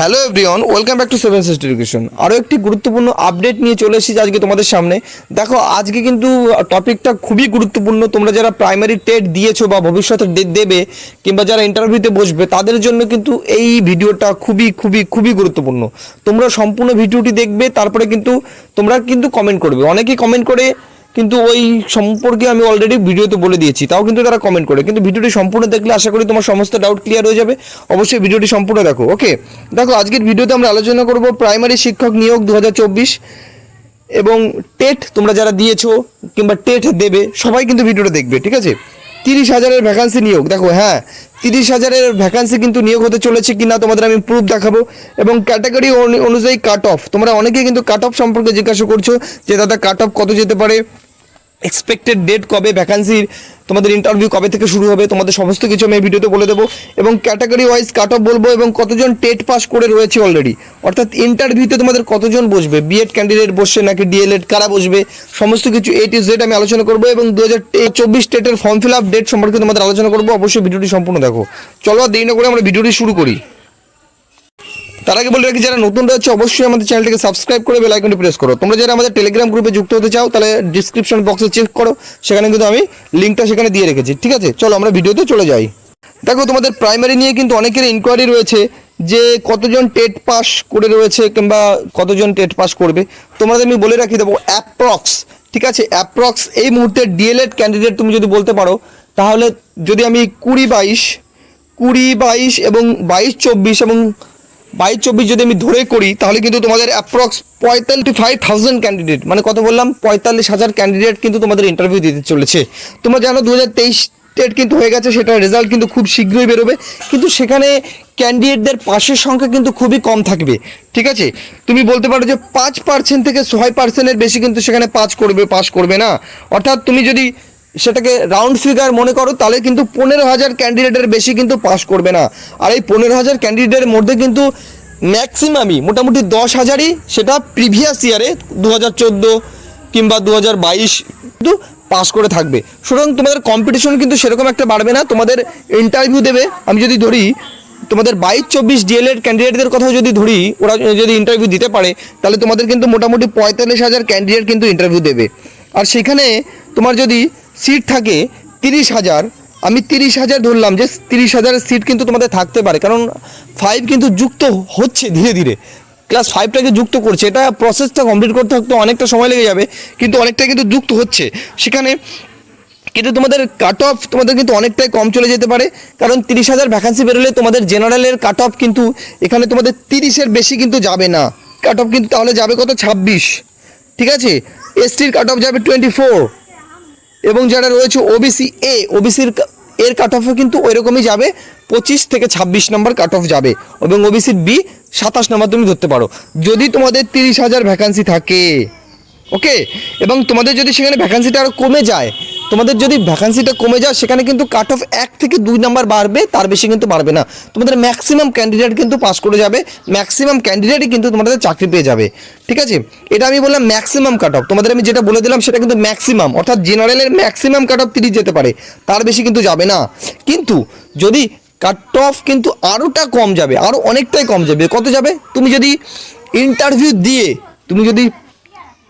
Hello everyone welcome back to seven cyst education আরও একটি গুরুত্বপূর্ণ আপডেট নিয়ে চলে এসেছি আজকে তোমাদের সামনে। দেখো, আজকে কিন্তু টপিকটা খুবই গুরুত্বপূর্ণ। তোমরা যারা প্রাইমারি টেট দিয়েছ বা ভবিষ্যতে দেবে, কিংবা যারা ইন্টারভিউতে বসবে, তাদের জন্য কিন্তু এই ভিডিওটা খুবই খুবই খুবই গুরুত্বপূর্ণ। তোমরা সম্পূর্ণ ভিডিওটি দেখবে, তারপরে কিন্তু তোমরা কিন্তু কমেন্ট করবে। অনেকেই কমেন্ট করে কিন্তু ওই সম্পর্কে আমি অলরেডি ভিডিওতে বলে দিয়েছি, তাও কিন্তু তারা কমেন্ট করে। কিন্তু ভিডিওটি সম্পূর্ণ দেখলে আশা করি তোমার সমস্ত ডাউট ক্লিয়ার হয়ে যাবে। অবশ্যই ভিডিওটি সম্পূর্ণ দেখো ওকে দেখো, আজকের ভিডিওতে আমরা আলোচনা করব প্রাইমারি শিক্ষক নিয়োগ দু হাজার চব্বিশ এবং টেট তোমরা যারা দিয়েছ কিংবা টেট দেবে, সবাই কিন্তু ভিডিওটা দেখবে, ঠিক আছে? তিরিশ হাজারের ভ্যাকান্সি নিয়োগ। দেখো হ্যাঁ তিরিশ হাজারের ভ্যাকান্সি কিন্তু নিয়োগ হতে চলেছে কি না তোমাদের আমি প্রুফ দেখাবো। এবং ক্যাটাগরি অনুযায়ী কাট অফ তোমরা অনেকেই কিন্তু কাট অফ সম্পর্কে জিজ্ঞাসা করছ যে, দাদা কাট অফ কত যেতে পারে? এক্সপেক্টেড ডেট কবে? ভ্যাকান্সির তোমাদের ইন্টারভিউ কবে থেকে শুরু হবে? তোমাদের সমস্ত কিছু আমি এই ভিডিওতে বলে দেবো। এবং ক্যাটাগরি ওয়াইজ কাট অফ বলব এবং কতজন টেট পাস করে রয়েছে অলরেডি অর্থাৎ ইন্টারভিউতে তোমাদের কতজন বসবে? বিএড ক্যান্ডিডেট বসছে নাকি ডিএলএড কারা বসবে? সমস্ত কিছু এ টু জেড আমি আলোচনা করব এবং দু হাজার চব্বিশ টেটের ফর্ম ফিল আপ ডেট সম্পর্কে তোমাদের আলোচনা করব। অবশ্যই ভিডিওটি সম্পূর্ণ দেখো। চলো দেরি না করে আমরা ভিডিওটি শুরু করি। তার আগে বলে রাখি, যারা নতুন রয়েছে, অবশ্যই আমাদের চ্যানেলটিকে সাবস্ক্রাইব করে বেল আইকনটি প্রেস করো। তোমরা যারা আমাদের টেলিগ্রাম গ্রুপে যুক্ত হতে চাও, তাহলে ডিসক্রিপশন বক্সে চেক করো। সেখানে কিন্তু আমি লিঙ্কটা সেখানে দিয়ে রেখেছি, ঠিক আছে? চলো, আমরা ভিডিওতে চলে যাই। দেখো, তোমাদের প্রাইমারি নিয়ে কিন্তু অনেকের ইনকোয়ারি রয়েছে যে, কতজন টেট পাস করে রয়েছে কিংবা কতজন টেট পাস করবে? তোমাদের আমি বলে রাখি, দেবো অ্যাপ্রক্স ঠিক আছে? অ্যাপ্রক্স এই মুহূর্তে ডিএলএড ক্যান্ডিডেট তুমি যদি বলতে পারো, তাহলে যদি আমি কুড়ি বাইশ কুড়ি বাইশ এবং বাইশ চব্বিশ এবং বাইশ চব্বিশ যদি আমি ধরে করি, তাহলে কিন্তু তোমাদের অ্যাপ্রক্স পঁয়তাল্লিশ ফাইভ থাউজেন্ড ক্যান্ডিডেট মানে কত বললাম পঁয়তাল্লিশ হাজার ক্যান্ডিডেট কিন্তু তোমাদের ইন্টারভিউ দিতে চলেছে। তোমরা জানো দু হাজার তেইশ টেট কিন্তু হয়ে গেছে, সেটার রেজাল্ট কিন্তু খুব শীঘ্রই বেরোবে। কিন্তু সেখানে ক্যান্ডিডেটদের পাশের সংখ্যা কিন্তু খুবই কম থাকবে, ঠিক আছে? তুমি বলতে পারো যে পাঁচ পার্সেন্ট থেকে ছয় পার্সেন্টের বেশি কিন্তু সেখানে পাস করবে পাস করবে না। অর্থাৎ তুমি যদি সেটাকে রাউন্ড ফিগার মনে করো, তাহলে কিন্তু পনেরো হাজার ক্যান্ডিডেটের বেশি কিন্তু পাস করবে না। আর এই পনেরো হাজার ক্যান্ডিডেটের মধ্যে কিন্তু ম্যাক্সিমামই মোটামুটি দশ হাজারই সেটা প্রিভিয়াস ইয়ারে দু হাজার চোদ্দ কিংবা দু হাজার বাইশ কিন্তু পাস করে থাকবে। সুতরাং তোমাদের কম্পিটিশন কিন্তু সেরকম একটা বাড়বে না, তোমাদের ইন্টারভিউ দেবে। আমি যদি ধরি, তোমাদের বাইশ চব্বিশ ডিএলএড ক্যান্ডিডেটদের কথাও যদি ধরি, ওরা যদি ইন্টারভিউ দিতে পারে, তাহলে তোমাদের কিন্তু মোটামুটি পঁয়তাল্লিশ হাজার ক্যান্ডিডেট কিন্তু ইন্টারভিউ দেবে। আর সেখানে তোমার যদি সিট থাকে তিরিশ হাজার। আমি তিরিশ হাজার ধরলাম যে তিরিশ হাজারের সিট কিন্তু তোমাদের থাকতে পারে। কারণ ফাইভ কিন্তু যুক্ত হচ্ছে ধীরে ধীরে। ক্লাস ফাইভটাকে যুক্ত করছে, এটা প্রসেসটা কমপ্লিট করতে হতে অনেকটা সময় লেগে যাবে, কিন্তু অনেকটা কিন্তু যুক্ত হচ্ছে। সেখানে কিন্তু তোমাদের কাট অফ তোমাদের কিন্তু অনেকটাই কম চলে যেতে পারে, কারণ তিরিশ হাজার ভ্যাকান্সি বেরোলে তোমাদের জেনারেলের কাট অফ কিন্তু এখানে তোমাদের তিরিশের বেশি কিন্তু যাবে না। কাট অফ কিন্তু তাহলে যাবে কত? ছাব্বিশ। ঠিক আছে? এসটির কাট অফ যাবে টোয়েন্টি ফোর এবং যারা রয়েছে ওবিসি এ ওবিসির এর কাট অফও কিন্তু ওইরকমই যাবে। পঁচিশ থেকে ছাব্বিশ নম্বর কাট অফ যাবে এবং ওবিসির বি সাতাশ নম্বর তুমি ধরতে পারো। যদি তোমাদের তিরিশ হাজার ভ্যাকান্সি থাকে ওকে এবং তোমাদের যদি সেখানে ভ্যাকান্সিটা আরও কমে যায় তোমাদের যদি ভ্যাকান্সিটা কমে যায়, সেখানে কিন্তু কাট অফ এক থেকে দুই নাম্বার বাড়বে, তার বেশি কিন্তু বাড়বে না। তোমাদের ম্যাক্সিমাম ক্যান্ডিডেট কিন্তু পাস করে যাবে ম্যাক্সিমাম ক্যান্ডিডেটই কিন্তু তোমাদের চাকরি পেয়ে যাবে। ঠিক আছে? এটা আমি বললাম ম্যাক্সিমাম কাট অফ তোমাদের আমি যেটা বলে দিলাম, সেটা কিন্তু ম্যাক্সিমাম অর্থাৎ জেনারেলের ম্যাক্সিমাম কাট অফ তিরিশ যেতে পারে, তার বেশি কিন্তু যাবে না। কিন্তু যদি কাট অফ কিন্তু আরোটা কম যাবে আরও অনেকটাই কম যাবে, কত যাবে? তুমি যদি ইন্টারভিউ দিয়ে, তুমি যদি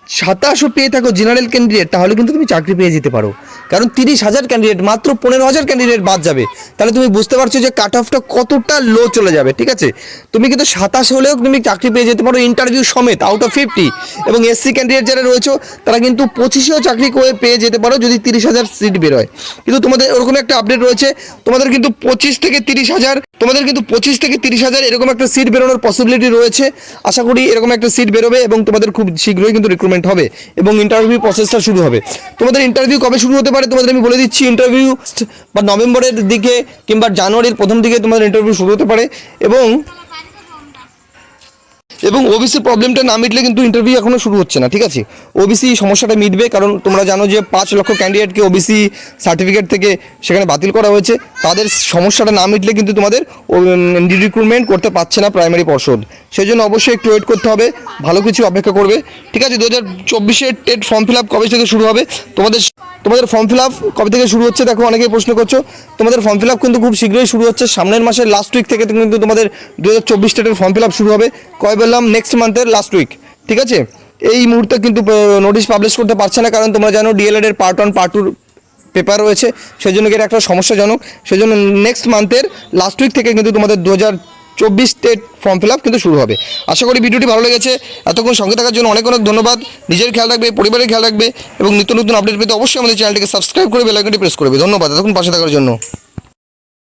সাতাশও পেয়ে থাকো জেনারেল ক্যান্ডিডেট, তাহলে কিন্তু তুমি চাকরি পেয়ে যেতে পারো। কারণ তিরিশ হাজার ক্যান্ডিডেট, মাত্র পনেরো হাজার ক্যান্ডিডেট বাদ যাবে। তাহলে তুমি বুঝতে পারছ যে কাট অফটা কতটা লো চলে যাবে, ঠিক আছে? তুমি কিন্তু সাতাশ হলেও তুমি চাকরি পেয়ে যেতে পারো ইন্টারভিউ সমেত আউট অফ ফিফটি এবং এসসি ক্যান্ডিডেট যারা রয়েছে, তারা কিন্তু পঁচিশেও চাকরি করে পেয়ে যেতে পারো যদি তিরিশ হাজার সিট বেরোয়। কিন্তু তোমাদের ওরকম একটা আপডেট রয়েছে, তোমাদের কিন্তু পঁচিশ থেকে তিরিশ হাজার, তোমাদের কিন্তু পঁচিশ থেকে তিরিশ হাজার এরকম একটা সিট বেরোনোর পসিবিলিটি রয়েছে। আশা করি এরকম একটা সিট বেরোবে এবং তোমাদের খুব শীঘ্রই কিন্তু রিক্রুটমেন্ট হবে এবং ইন্টারভিউ প্রসেসটা শুরু হবে। তোমাদের ইন্টারভিউ কবে শুরু হতে পারে? তোমাদের আমি বলে দিচ্ছি ইন্টারভিউ বা নভেম্বরের দিকে কিংবা জানুয়ারির প্রথম দিকে তোমাদের ইন্টারভিউ শুরু হতে পারে এবং এবং ওবিসির প্রবলেমটা না মিটলে কিন্তু ইন্টারভিউ এখনও শুরু হচ্ছে না, ঠিক আছে? ওবিসি সমস্যাটা মিটবে, কারণ তোমরা জানো যে পাঁচ লক্ষ ক্যান্ডিডেটকে ওবিসি সার্টিফিকেট থেকে সেখানে বাতিল করা হয়েছে। তাদের সমস্যাটা না মিটলে কিন্তু তোমাদের রিক্রুটমেন্ট করতে পারছে না প্রাইমারি পর্ষদ। সেই জন্য অবশ্যই একটু ওয়েট করতে হবে, ভালো কিছু অপেক্ষা করবে। ঠিক আছে, দু হাজার চব্বিশের টেট ফর্ম ফিল আপ কবে থেকে শুরু হবে? তোমাদের তোমাদের ফর্ম ফিল আপ কবে থেকে শুরু হচ্ছে দেখো অনেকেই প্রশ্ন করছ। তোমাদের ফর্ম ফিল আপ কিন্তু খুব শীঘ্রই শুরু হচ্ছে। সামনের মাসের লাস্ট উইক থেকে কিন্তু তোমাদের দু হাজার চব্বিশ স্টেটের ফর্ম ফিল আপ শুরু হবে। কবে বললাম? নেক্সট মান্থের লাস্ট উইক ঠিক আছে? এই মুহূর্তে কিন্তু নোটিশ পাবলিশ করতে পারছে না, কারণ তোমরা জানো ডিএলএড এর পার্ট ওয়ান পার্ট টুর পেপার রয়েছে। সেই জন্য এটা একটা সমস্যাজনক। সেই জন্য নেক্সট মান্থের লাস্ট উইক থেকে কিন্তু তোমাদের দু হাজার চব্বিশ স্টেট ফর্ম ফিল আপ কিন্তু শুরু হবে। আশা করি ভিডিওটি ভালো লেগেছে। এতক্ষণ সঙ্গে থাকার জন্য অনেক অনেক ধন্যবাদ। নিজের খেয়াল রাখবে, পরিবারের খেয়াল রাখবে এবং নিত্য নতুন আপডেট পেতে অবশ্যই আমাদের চ্যানেলটিকে সাবস্ক্রাইব করে বেলাইকনটি প্রেস করবে। ধন্যবাদ, এতক্ষণ পাশে থাকার জন্য।